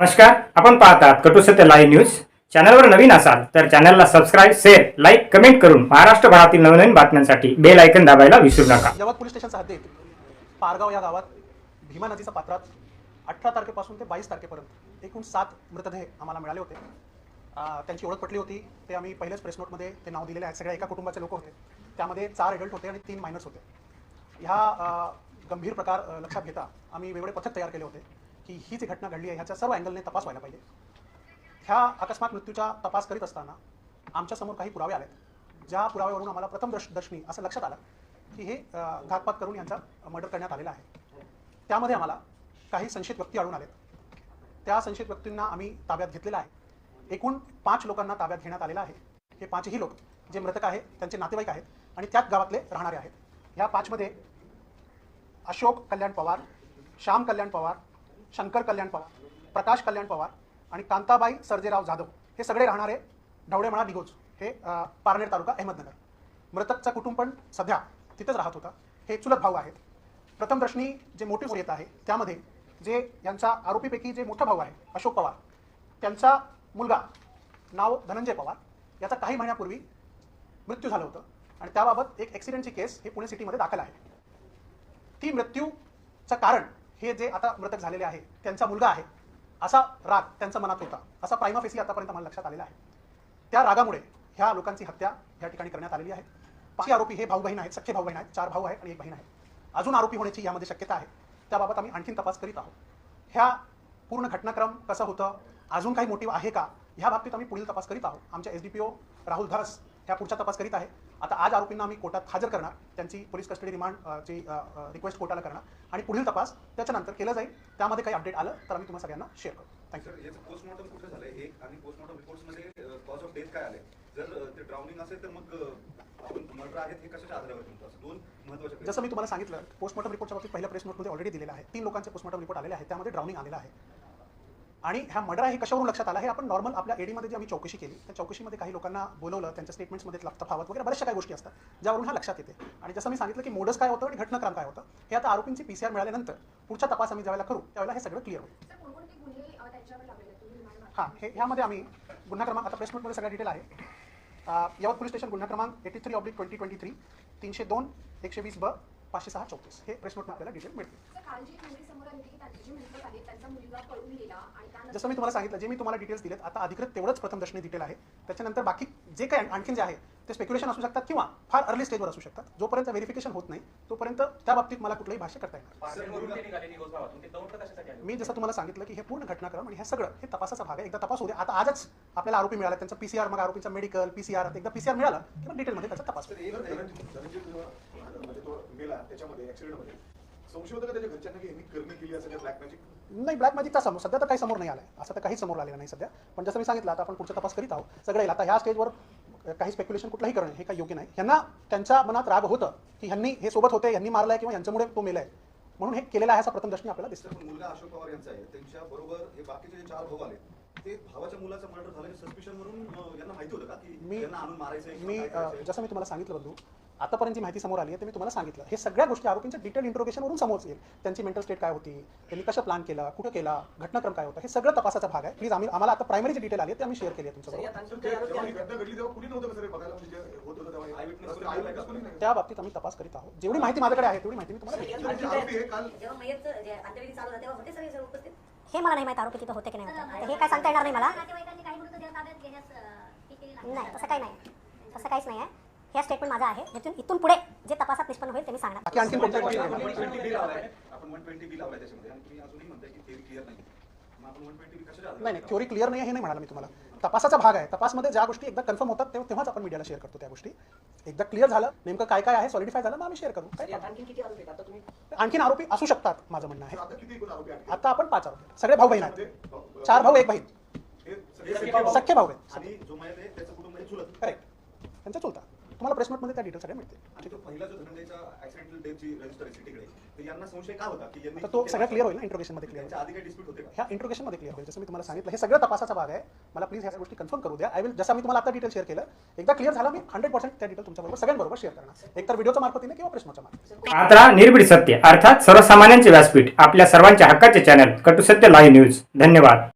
नमस्कार आपण पाहतात कटू सत्य लाईव्ह न्यूज चॅनलवर नवीन असाल तर चॅनलला सबस्क्राईब शेअर लाईक कमेंट करून महाराष्ट्रभरातील नवनवीन बातम्यांसाठी बेल आयकन दाबायला विसरू नका. जवळ पोलीस स्टेशनचा हद्दीत पारगाव या गावात भीमा नदीच्या पात्रात अठरा तारखेपासून ते बावीस तारखेपर्यंत एकूण सात मृतदेह आम्हाला मिळाले होते. त्यांची ओळख पटली होती. ते आम्ही पहिल्याच प्रेस नोटमध्ये ते नाव दिलेले आहेत सगळ्या एका कुटुंबाचे लोक होते. त्यामध्ये चार एडल्ट होते आणि तीन मायनर्स होते. ह्या गंभीर प्रकार लक्षात घेता आम्ही वेगवेगळे पथक तयार केले होते. की ही जी घटना घडली आहे ह्याचा सर्व अँगलने तपास व्हायला पाहिजे. ह्या अकस्मात मृत्यूचा तपास करीत असताना आमच्यासमोर काही पुरावे आलेत. ज्या पुराव्यावरून आम्हाला प्रथम दर्श दर्शनी असं लक्षात आलं की हे घातपात करून यांचा मर्डर करण्यात आलेला आहे. त्यामध्ये आम्हाला काही संशयित व्यक्ती आढळून आलेत. त्या संशयित व्यक्तींना आम्ही ताब्यात घेतलेलं आहे. एकूण पाच लोकांना ताब्यात घेण्यात आलेलं आहे. हे पाचही लोक जे मृतक आहेत त्यांचे नातेवाईक आहेत आणि त्याच गावातले राहणारे आहेत. ह्या पाचमध्ये अशोक कल्याण पवार श्याम कल्याण पवार शंकर कल्याण पवार प्रकाश कल्याण पवार आणि कांताबाई सर्जेराव जाधव हे सगळे राहणारे ढवळेमळा निगोज हे पारनेर तालुका अहमदनगर. मृतकचा कुटुंब पण सध्या तिथेच राहत होता. हे चुलत भाऊ आहेत. प्रथम दर्शनी जे मोटिव्ह येत आहे त्यामध्ये जे यांचा आरोपीपैकी जे मोठा भाऊ आहे अशोक पवार त्यांचा मुलगा नाव धनंजय पवार याचा काही महिन्यापूर्वी मृत्यू झालं होतं आणि त्याबाबत एक ॲक्सिडेंटची केस हे पुणे सिटीमध्ये दाखल आहे. ती मृत्यूचं कारण हे जे आता मृतक झालेले आहे त्यांचा मुलगा आहे असा राग त्यांच्या मनात होता. असा प्राइमा फेसी आतापर्यंत मला लक्षात आलेला आहे. त्या रागामुळे ह्या लोकांची हत्या या ठिकाणी करण्यात आलेली आहे. पाच आरोपी हे भाऊ बहीण आहेत सख्खे भाऊ बहीण आहेत चार भाऊ आहेत आणि एक बहीण आहे. अजून आरोपी होण्याची यामध्ये शक्यता आहे. त्याबाबत आम्ही आणखीन तपास करीत आहोत. ह्या पूर्ण घटनाक्रम कसं होतं अजून काही मोटिव्ह आहे का ह्या बाबतीत आम्ही पुढील तपास करीत आहोत. आमच्या S D P O Rahul Dharas ह्या पुढचा तपास करीत आहे. आता आज आरोपींना आम्ही कोर्टात हजर करणार त्यांची पोलीस कस्टडी रिमांड अ, ची रिक्वेस्ट कोर्टाला करणार आणि पुढील तपास त्याच्यानंतर केलं जाईल. त्यामध्ये काही अपडेट आलं तर आम्ही तुम्हाला सगळ्यांना शेअर करू थँक्यू पोस्टमॉर्टम कुठे झालंय? एक आणि पोस्टमॉर्टम रिपोर्ट्समध्ये कॉज ऑफ डेथ काय आले जर ते ड्राउनिंग असेल तर मग हे. जसं मी तुम्हाला सांगितलं पोस्टमॉर्टम रिपोर्टच्या बाबतीत पहिल्या प्रेस नोटमध्ये ऑलरेडी दिलेला आहे. तीन लोकांचे पोस्टमॉर्टम रिपोर्ट आलेले आहेत. त्यामध्ये ड्राउनिंग आलेला आहे. आणि ह्या मर्डर हे कशावरून लक्षात आलं? हे आपण नॉर्मल आपल्या एडीमध्ये जी आम्ही चौकशी केली त्या चौकशीमध्ये काही लोकांना बोलवलं त्यांच्या स्टेटमेंट्समध्ये तफावत वगैरे बऱ्याचशा काही गोष्टी असतात ज्यावरून हा लक्षात येते. आणि जसं मी सांगितलं की मोडस काय होतं आणि घटनाक्रम काय होतं हे आता आरोपींची पीसीआर मिळाल्यानंतर पुढचा तपास आम्ही ज्यावेळेला करू त्यावेळेला हे सगळं क्लिअर होईल. हां हे ह्यामध्ये आम्ही गुन्हा क्रमांक आता प्रेस नोटमध्ये सगळ्या डिटेल आहे यवत पोलीस स्टेशन गुन्हा क्रमांक eighty three oblique twenty twenty three तीनशे दोन एकशे वीस ब पाचशे सहा चौतीस हे प्रेस नोटमध्ये आपल्याला डिटेल त्यानंतर जसं मी तुम्हाला सांगितलं जे मी तुम्हाला डिटेल्स दिलेत आता अधिकृत तेवढंच प्रथम दर्शनी डिटेल आहे त्याच्यानंतर बाकी जे काही आणखीन जे आहे ते स्पेक्युलेशन असू शकतात किंवा फार अर्ली स्टेजवर असू शकतात जोपर्यंत व्हेरिफिकेशन होत नाही तोपर्यंत त्या बाबतीत मला कुठलंही भाष्य करता येणार मी जसं तुम्हाला सांगितलं की हे पूर्ण घटनाक्रम आणि हे सगळं हे तपासाचा भाग आहे एकदा तपास होऊ आता आजच आपल्याला आरोपी मिळाला त्यांचा पीसीआर मग आरोपीचा मेडिकल पीसीआर एकदा पीसीआर मिळाला की मग डिटेलमध्ये त्याचा तपास त्याच्यामध्ये ऍक्सिडेंटमध्ये संशय होतं का त्याच्या घरच्यांना की यांनी करणी केली असं ब्लॅक मॅजिक नाही ब्लॅक मॅजिकचा समोर सध्या तर काही समोर नाही आलाय. असं तर काही समोर आलेलं नाही सध्या. पण जसं मी सांगितलं आता आपण पुढचा तपास करीत आहोत. सगळं आता ह्या स्टेजवर काही स्पेक्युलेशन कुठलंही करणं हे काही योग्य नाही. ह्यांना त्यांच्या मनात राग होतं की ह्यांनी हे सोबत होते यांनी मारलाय किंवा यांच्यामुळे तो मेलाय. म्हणून हे केलेला आहे असा प्रथम दर्शनी आपल्याला दिसतं. मुलगा अशोक पवार यांचा आहे. त्यांच्या बरोबर हे बाकीचे जे चार भाऊ आले ते भावाच्या मुलाचं मर्डर झालं सस्पिशन अ, यांना माहिती होतं का की मी यांना आणून मारायचंय किंवा मी? जसं मी तुम्हाला सांगितलं बंधू आतापर्यंत जी माहिती समोर आली आहे ते मी तुम्हाला सांगितलं. हे सगळ्या गोष्टी आरोपींच्या डिटेल इंट्रोगेशनवरून समोर येईल. त्यांची मेंटल स्टेट काय होती त्यांनी कसं प्लॅन केला कुठं केला घटनाक्रम काय होता हे सगळं तपासाचा भाग आहे. प्लीज आम्ही आम्हाला आता प्रायमरी जे डिटेल आली आहे ते आम्ही शेअर केली आहे तुमच्याबरोबर. सर, ते- जेव्हा घटना घडली तेव्हा कुणी नव्हतं का सर बघायला? म्हणजे जे होत होतं तेव्हा Eyewitness रस्ते- eyewitness कोणी नाही का? त्या बाबतीत आम्ही तपास करीत आहोत. जेवढी माहिती माझ्याकडे आहे तेवढी माहिती मी तुम्हाला. म्हणजे हे काल. जेव्हा मयतचं जे अंत्यविधी चालू होता तेव्हा होते सगळे सर उपस्थित? हे मला नाही माहीत आरोपी तिथं होते की नाही होते. आता हे काय सांगता येणार नाही मला. नाही तसं काही नाही. तसं काहीच नाही आहे. हे स्टेटमेंट माझं आहे जिथून इथून पुढे जे तपासात निष्पन्न होईल ते मी सांगणार. बाकी आणखीन कोणत्या गोष्टी आपण आहेत? 120 बी लावलाय. आपण 120 बी लावलाय त्याच्यामध्ये. आणि तुम्ही अजूनही म्हणताय की थेरी क्लिअर नाही मग आपण 120 बी कशाच्या आधारावर नाही नाही थ्योरी क्लिअर नाही आहे हे नाही म्हणाला मी तुम्हाला. तपासाचा भाग आहे. तपासमध्ये ज्या गोष्टी एकदा कन्फर्म होतात तेव्हा तेव्हाच आपण मीडियाला शेअर करतो त्या गोष्टी. एकदा क्लिअर झालं नेमकं काय काय आहे सॉलिडिफाय झालं मग आम्ही शेअर करू. आणखी. आणखीन आरोपी असू शकतात माझं म्हणणं आहे. आता किती एकूण आरोपी आहेत? आता आपण पाच आरोपी सगळे भाऊ बहीण आहेत. चार भाऊ एक बहीण. सख्खे भाऊ आहेत आणि जो मयत आहे त्याचं कुटुंब आहे चुलत करेक्ट त्यांचा चुलता तुम्हाला प्रेस नोटमध्ये त्या डिटेल सगळ्या मिळतील. आणि तो पहिला जो धनंजयचा ऍक्सिडेंटल डेथ जी रजिस्टर आहे सिटीकडे तर यांना संशय का होता की यांनी तर तो सगळं क्लिअर होईल ना इंट्रोगेशनमध्ये क्लिअर त्यांच्या होईल. आधी काही डिस्प्यूट होते का? ह्या इंट्रोगेशनमध्ये क्लिअर होईल. जसं मी तुम्हाला सांगितलं हे सगळं तपासाचा भाग आहे. मला प्लीज ह्या गोष्टी कन्फर्म करू द्या. आय विल जसं मी तुम्हाला आता डिटेल शेअर केलं एकदा क्लिअर झालं मी हंड्रेड पर्सेंट त्या डिटेल तुमच्याबरोबर सगळ्यांबरोबर शेअर करणार. एकतर व्हिडिओच्या मार्फतीने किंवा प्रेस नोटच्या मार्फत. पात्रा निर्भीड सत्य अर्थात सर्वसामान्यांचे व्यासपीठ आपल्या सर्वांच्या हक्काचे चॅनल कटुसत्य लाईव्ह न्यूज धन्यवाद.